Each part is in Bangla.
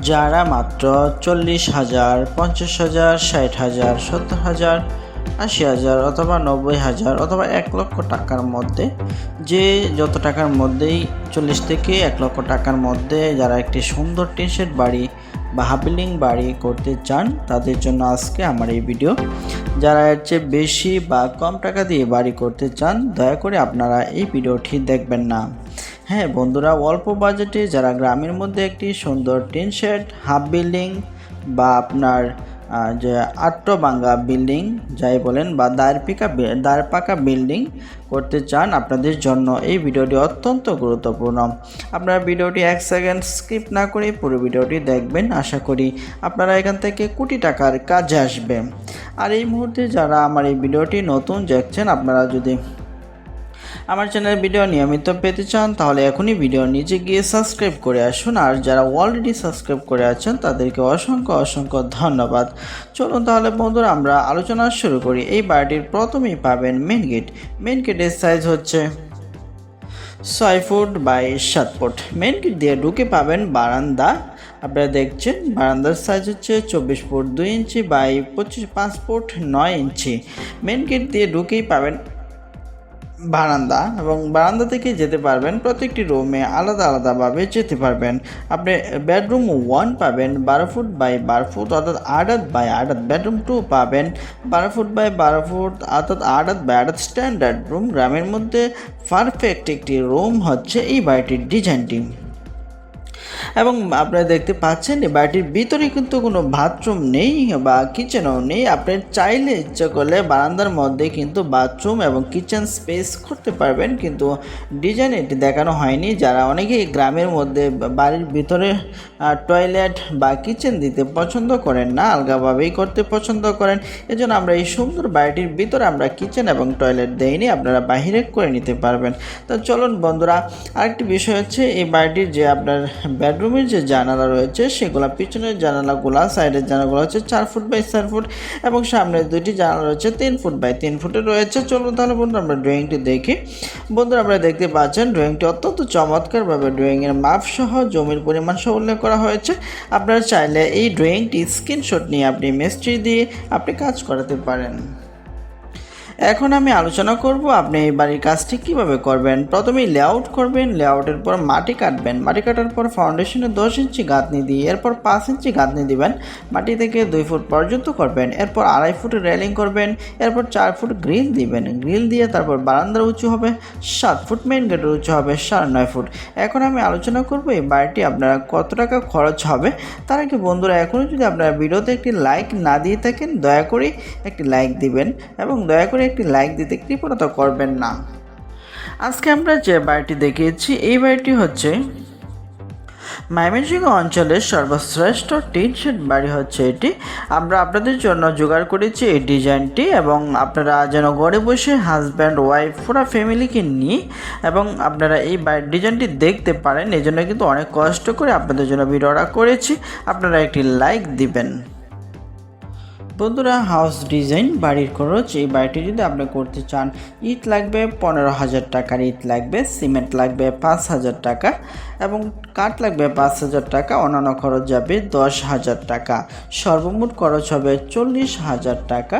যারা মাত্র চল্লিশ হাজার, পঞ্চাশ হাজার, ষাট হাজার, সত্তর হাজার, আশি হাজার অথবা নব্বই হাজার অথবা এক লক্ষ টাকার মধ্যে, যে যত টাকার মধ্যেই চল্লিশ থেকে এক লক্ষ টাকার মধ্যে যারা একটি সুন্দর টিনশেড বাড়ি বা হাবিলিং বাড়ি করতে চান, তাদের জন্য আজকে আমার এই ভিডিও। যারা এর চেয়ে বেশি বা কম টাকা দিয়ে বাড়ি করতে চান, দয়া করে আপনারা এই ভিডিওটি দেখবেন না। হ্যাঁ বন্ধুরা, অল্প বাজেটে যারা গ্রামের মধ্যে একটি সুন্দর টিন শেড, হাফ বিল্ডিং বা আপনার যে আট্টবাঙ্গা বিল্ডিং, যাই বলেন, বা দায়ের পিকা দায়ের পাকা বিল্ডিং করতে চান আপনাদের জন্য এই ভিডিওটি অত্যন্ত গুরুত্বপূর্ণ। আপনারা ভিডিওটি এক সেকেন্ড স্কিপ না করে পুরো ভিডিওটি দেখবেন, আশা করি আপনারা এখান থেকে কোটি টাকার কাজে আসবে আর এই মুহূর্তে যারা আমার এই ভিডিওটি নতুন দেখছেন, আপনারা যদি আমার চ্যানেলের ভিডিও নিয়মিত পেতে চান, তাহলে এখনই ভিডিও নিচে গিয়ে সাবস্ক্রাইব করে আসুন। আর যারা অলরেডি সাবস্ক্রাইব করে আছেন, তাদেরকে অসংখ্য অসংখ্য ধন্যবাদ। চলুন তাহলে বন্ধুরা, আমরা আলোচনা শুরু করি। এই বাড়িটির প্রথমেই পাবেন মেন গেট মেন গেটের সাইজ হচ্ছে ছয় ফুট বাই সাত ফুট। মেন গেট দিয়ে ঢুকে পাবেন বারান্দা। আপনারা দেখছেন, বারান্দার সাইজ হচ্ছে চব্বিশ ফুট দুই ইঞ্চি বাই পঁচিশ, পাঁচ ফুট নয় ইঞ্চি। মেন গেট দিয়ে ঢুকেই পাবেন বারান্দা এবং বারান্দা থেকে যেতে পারবেন প্রত্যেকটি রুমে আলাদা আলাদাভাবে যেতে পারবেন। আপনি বেডরুম ওয়ান পাবেন, বারো ফুট বাই বারো ফুট অর্থাৎ আট আটাত বাই আটাত বেডরুম টু পাবেন। বারো ফুট বাই বারো ফুট অর্থাৎ আট আটাত বাই আটাত স্ট্যান্ডার্ড রুম গ্রামের মধ্যে পারফেক্ট একটি রুম হচ্ছে এই বাড়িটির ডিজাইনটি এবং আপনারা দেখতে পাচ্ছেন, এই বাড়িটির ভিতরে কিন্তু কোনো বাথরুম নেই বা কিচেনও নেই। আপনি চাইলে ইচ্ছা করলে বারান্দার মধ্যে কিন্তু বাথরুম এবং কিচেন স্পেস করতে পারবেন, কিন্তু ডিজাইন এটি দেখানো হয়নি। যারা অনেকেই গ্রামের মধ্যে বাড়ির ভিতরে টয়লেট বা কিচেন দিতে পছন্দ করেন না, আলগাভাবেই করতে পছন্দ করেন। এজন্য আমরা এই সুন্দর বাড়িটির ভিতরে আমরা কিচেন এবং টয়লেট দেইনি, আপনারা বাহিরে করে নিতে পারবেন। তো চলুন বন্ধুরা, আরেকটি বিষয় হচ্ছে, এই বাড়িটির যে আপনার বেডরুমের যে জানালা রয়েছে, সেগুলো, পিছনের জানালাগুলো, সাইডের জানালাগুলো হচ্ছে চার ফুট বাই চার ফুট এবং সামনের দুইটি জানালা রয়েছে, তিন ফুট বাই তিন ফুটে রয়েছে। চলুন তাহলে বন্ধুরা আমরা ড্রয়িংটি দেখি। বন্ধুরা আপনারা দেখতে পাচ্ছেন ড্রয়িংটি অত্যন্ত চমৎকারভাবে ড্রয়িংয়ের মাপ সহ জমির পরিমাণ সহ উল্লেখ করা হয়েছে। আপনারা চাইলে এই ড্রয়িংটি স্ক্রিনশট নিয়ে আপনি মিস্ত্রি দিয়ে আপনি কাজ করাতে পারেন। এখন আমি আলোচনা করব আপনি এই বাড়ির কাজটি কীভাবে করবেন। প্রথমেই লেআউট করবেন লেআউটের পর মাটি কাটবেন। মাটি কাটার পর ফাউন্ডেশনে দশ ইঞ্চি গাঁথনি দিয়ে, এরপর পাঁচ ইঞ্চি গাঁথনি দিবেন। মাটি থেকে দুই ফুট পর্যন্ত করবেন। এরপর আড়াই ফুট রেলিং করবেন। এরপর চার ফুট গ্রিল দিবেন। গ্রিল দিয়ে তারপর বারান্দার উঁচু হবে, সাত ফুট মেন গেটের উঁচু হবে, সাড়ে নয় ফুট। এখন আমি আলোচনা করব এই বাড়িটি আপনারা কত টাকা খরচ হবে। তার আগে বন্ধুরা, এখনও যদি আপনারা ভিডিওতে একটি লাইক না দিয়ে থাকেন, দয়া করে একটি লাইক দিবেন এবং দয়া করে একটি লাইক দিতে কৃপণতা করবেন না। আজকে আমরা যে বাড়িটি দেখিয়েছি, এই বাড়িটি হচ্ছে ময়মনসিংহ অঞ্চলের সর্বশ্রেষ্ঠ টিন শেড বাড়ি হচ্ছে এটি। আমরা আপনাদের জন্য জোগাড় করেছি এই ডিজাইনটি এবং আপনারা যেন ঘরে বসে হাজব্যান্ড ওয়াইফ পুরো ফ্যামিলিকে নিয়ে এবং আপনারা এই বাড়ির ডিজাইনটি দেখতে পারেন। এই জন্য কিন্তু অনেক কষ্ট করে আপনাদের জন্য ভিডিওটা করেছি। আপনারা একটি লাইক দিবেন। বন্ধুরা হাউস ডিজাইন বাড়ির খরচ, এই বাড়িটি যদি আপনি করতে চান, ইট লাগবে পনেরো হাজার টাকার, ইট লাগবে, সিমেন্ট লাগবে পাঁচ হাজার টাকা এবং কাঠ লাগবে পাঁচ হাজার টাকা, অন্যান্য খরচ যাবে দশ হাজার টাকা। সর্বমোট খরচ হবে চল্লিশ হাজার টাকা।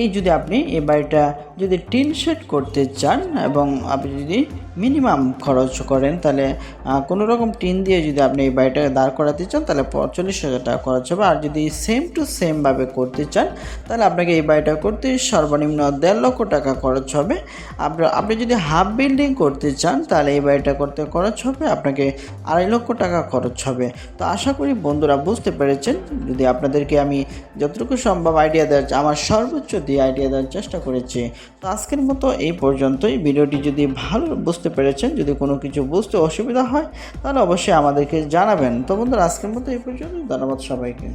এই যদি আপনি এই বাড়িটা যদি টিন শেড করতে চান এবং আপনি যদি মিনিমাম খরচ করেন, তাহলে কোনো রকম টিন দিয়ে যদি আপনি এই বাড়িটা দাঁড় করাতে চান, তাহলে চল্লিশ হাজার টাকা খরচ হবে। আর যদি সেম টু সেমভাবে করতে চান, তাহলে আপনাকে এই বাড়িটা করতে সর্বনিম্ন দেড় লক্ষ টাকা খরচ হবে। আপনার, আপনি যদি হাফ বিল্ডিং করতে চান, তাহলে এই বাড়িটা করতে খরচ হবে, আপনাকে আড়াই লক্ষ টাকা খরচ হবে। তো আশা করি বন্ধুরা বুঝতে পেরেছেন। যদি আপনাদেরকে আমি যতটুকু সম্ভব আইডিয়া দেওয়ার আমার সর্বোচ্চ দিয়ে আইডিয়া দেওয়ার চেষ্টা করেছি, তো আজকের মতো এই পর্যন্তই। ভিডিওটি যদি ভালো বুঝতে পেরেছেন। যদি কোনো কিছু বুঝতে অসুবিধা হয়, তাহলে অবশ্যই আমাদেরকে জানাবেন। তো বন্ধুরা, আজকের মতো এই পর্যন্ত ধন্যবাদ সবাইকে।